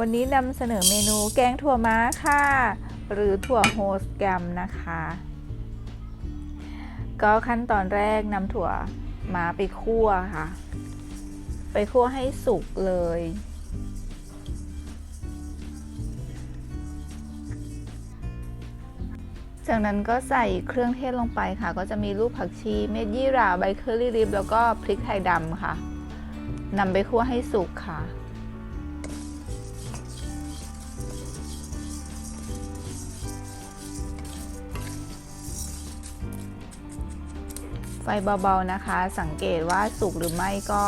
วันนี้นำเสนอเมนูแกงถั่วม้าค่ะ หรือถั่วโฮสแกรมนะคะ ก็ขั้นตอนแรกนำถั่วม้าไปคั่วค่ะ ไปคั่วให้สุกเลย จากนั้นก็ใส่เครื่องเทศลงไปค่ะ ก็จะมีลูกผักชีเม็ดยี่หร่าใบเคอรี่ลิฟแล้วก็พริกไทยดำค่ะนำไปคั่วให้สุกค่ะ ไฟเบาๆนะคะ สังเกตว่าสุกหรือไม่ก็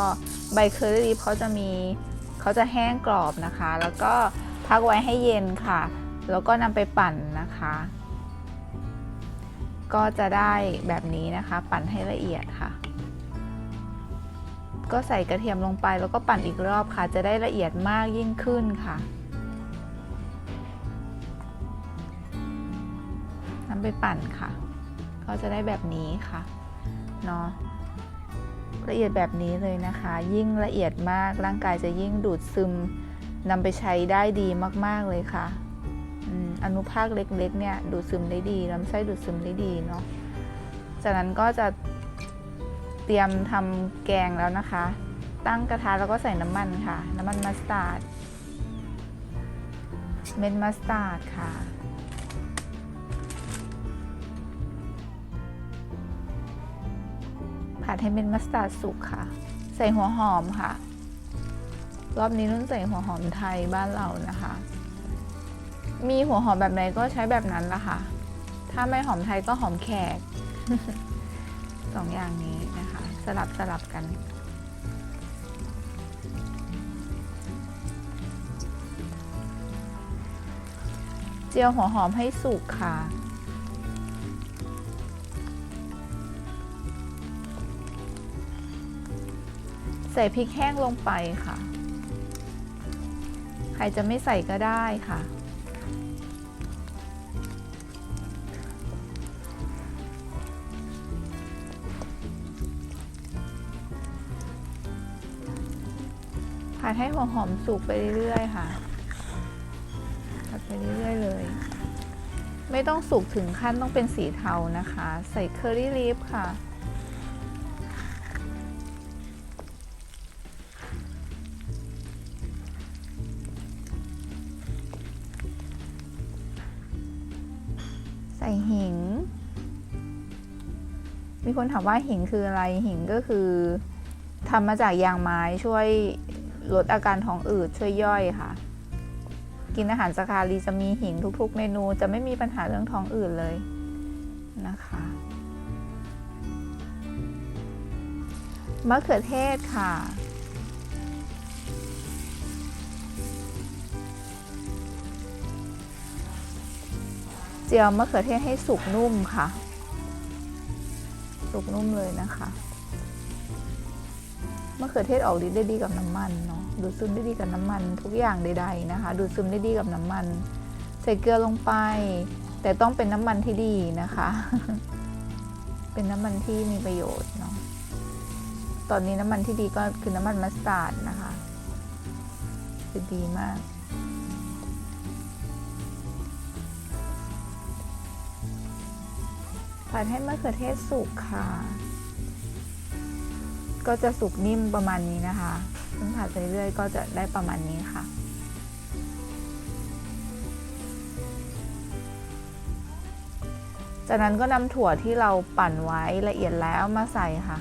ใบเคอรี่ลิฟเขาจะมีเขาจะแห้งกรอบนะคะ แล้วก็พักไว้ให้เย็นค่ะ แล้วก็นำไปปั่นนะคะ ก็จะได้แบบนี้นะคะ ปั่นให้ละเอียดค่ะ ก็ใส่กระเทียมลงไปแล้วก็ปั่นอีกรอบค่ะ จะได้ละเอียดมากยิ่งขึ้นค่ะนำไปปั่นค่ะ ก็จะได้แบบนี้ค่ะ เนาะละเอียดแบบนี้เลยนะคะ ยิ่งละเอียดมากร่างกายจะยิ่งดูดซึมนำไปใช้ได้ดีมาก ๆ เลยค่ะอืมอนุภาคเล็กๆ เนี่ยดูดซึมได้ดีลำไส้ดูดซึมได้ดีเนาะจากนั้นก็จะเตรียมทำแกงแล้วนะคะ ตั้งกระทะแล้วก็ใส่น้ำมันค่ะ น้ำมันมัสตาร์ดเม็ดมัสตาร์ดค่ะ ดให้เป็นมัสตาร์ดสุกค่ะ ใส่หัวหอมค่ะ รอบนี้นุ่นใส่หัวหอมไทยบ้านเรานะคะ มีหัวหอมแบบไหนก็ใช้แบบนั้นละค่ะ ถ้าไม่หอมไทยก็หอมแขกสองอย่างนี้นะคะ สลับสลับกันเจียวหัวหอมให้สุกค่ะ ใส่พริกแห้งลงไปค่ะ ใครจะไม่ใส่ก็ได้ค่ะ ผัดให้หัวหอมสุกไปเรื่อยๆค่ะ ผัดไปเรื่อยๆเลย ไม่ต้องสุกถึงขั้นต้องเป็นสีเทานะคะ ใส่เคอรี่ลีฟค่ะ ส่หิง มีคนถามว่าหิงคืออะไร หิงก็คือทำมาจากยางไม้ช่วยลดอาการท้องอืดช่วยย่อยค่ะ กินอาหารสคารีจะมีหิงทุกๆ เมนูจะไม่มีปัญหาเรื่องท้องอืดเลยนะคะ มะเขือเทศค่ะ จียวมะเขือเทศให้สุกนุ่มค่ะ สุกนุ่มเลยนะคะมะเขือเทศออกฤทธิ์ได้ดีกับน้ำมันเนาะดูดซึมได้ดีกับน้ำมันทุกอย่างใดๆนะคะ ดูดซึมได้ดีกับน้ำมัน ใส่เกลือลงไป แต่ต้องเป็นน้ำมันที่ดีนะคะ เป็นน้ำมันที่มีประโยชน์เนาะตอนนี้น้ำมันที่ดีก็คือน้ำมันมัสตาร์ดนะคะคือดีมาก ผัดให้มะเขือเทศสุกค่ะ ก็จะสุกนิ่มประมาณนี้นะคะซึ่งผัดไปเรื่อยก็จะได้ประมาณนี้ค่ะ จากนั้นก็นำถั่วที่เราปั่นไว้ละเอียดแล้วมาใส่ค่ะ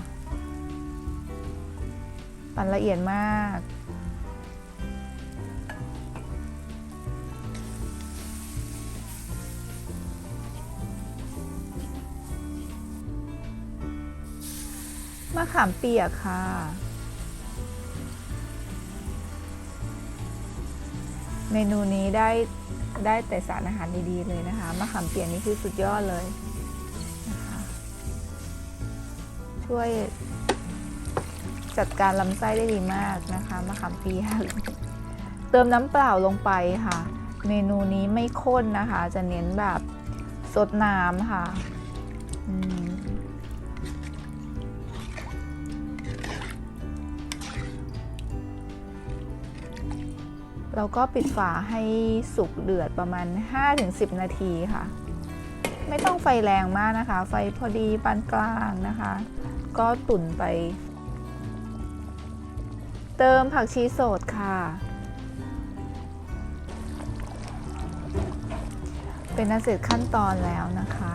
ปั่นละเอียดมากะขามเปียกค่ะ เมนูนี้ได้ได้แต่สารอาหารดีๆเลยนะคะมะขามเปียกนี่คือสุดยอดเลยนะคะช่วยจัดการลำไส้ได้ดีมากนะคะมะขามเปียกเติมน้ำเปล่าลงไปค่ะ เมนูนี้ไม่ข้นนะคะ จะเน้นแบบสดน้ำค่ะ แล้วก็ปิดฝาให้สุกเดือดประมาณ 5-10 นาทีค่ะ ไม่ต้องไฟแรงมากนะคะ ไฟพอดีปานกลางนะคะ ก็ตุ๋นไป เติมผักชีสดค่ะ เป็นอันเสร็จขั้นตอนแล้วนะคะ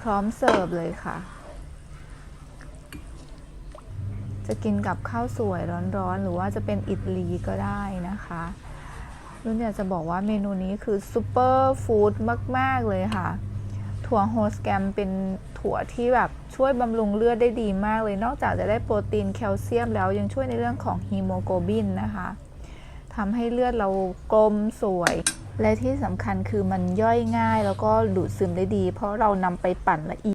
พร้อมเสิร์ฟเลยค่ะ จะกินกับข้าวสวยร้อนๆ หรือว่าจะเป็นอิดลีก็ได้นะคะรุ่นอยากจะบอกว่าเมนูนี้คือซูเปอร์ฟู้ดมาก ๆ เลยค่ะ ถั่วโฮสแกมเป็นถั่วที่แบบช่วยบำรุงเลือดได้ดีมากเลย นอกจากจะได้โปรตีนแคลเซียมแล้วยังช่วยในเรื่องของฮีโมโกลบินนะคะทำให้เลือดเรากลมสวย และที่สำคัญคือมันย่อยง่ายแล้วก็ดูดซึมได้ดี เพราะเรานำไปปั่นละเอียด